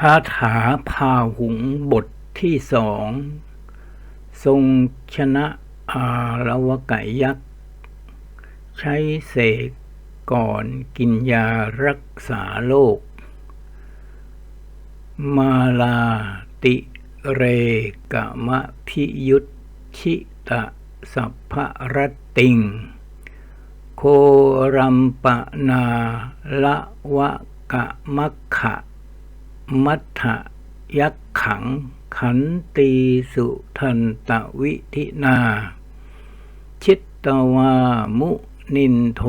คาถาพาหุงบทที่สอง ทรงชนะอารวกะยักษ์ ใช้เสกก่อนกินยารักษาโรค มาลาติเรกะมะพิยุตชิตะสัพพรตติง โครัมปนาละวะกะมัคคะ มัทธะยักขัง ขันตีสุทันตวิธินา ชิตตวามุนินโท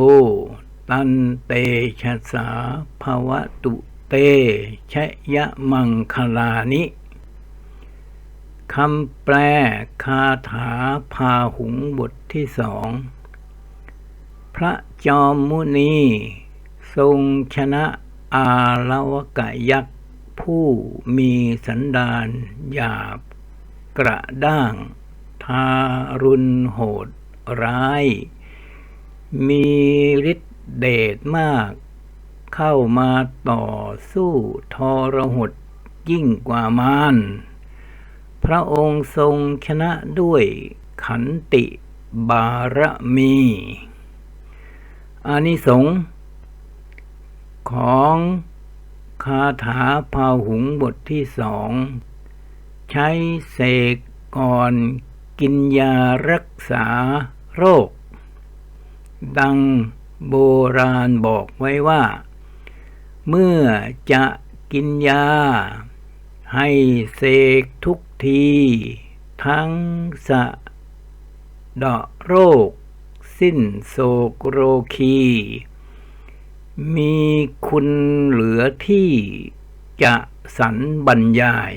ตันเตชะสาภวตุเตชะยะมังคลานิคำแปลคาถาพาหุงบทที่สอง พระจอมมุนี ทรงชนะอาลวกะยักษ์ ผู้มีสันดานหยาบกระด้าง ทารุณโหดร้าย มีฤทธิเดชมาก เข้ามาต่อสู้ทรหดยิ่งกว่ามาร พระองค์ทรงชนะด้วยขันติบารมี อานิสงส์ของ คาถาพาหุงบทที่สอง ใช้เสกก่อนกินยารักษาโรค ดังโบราณบอกไว้ว่า เมื่อจะกินยา ให้เสกทุกที ทั้งสะดะโรค สิ้นโศกโรคี มีคุณเหลือที่จะสรรบรรยาย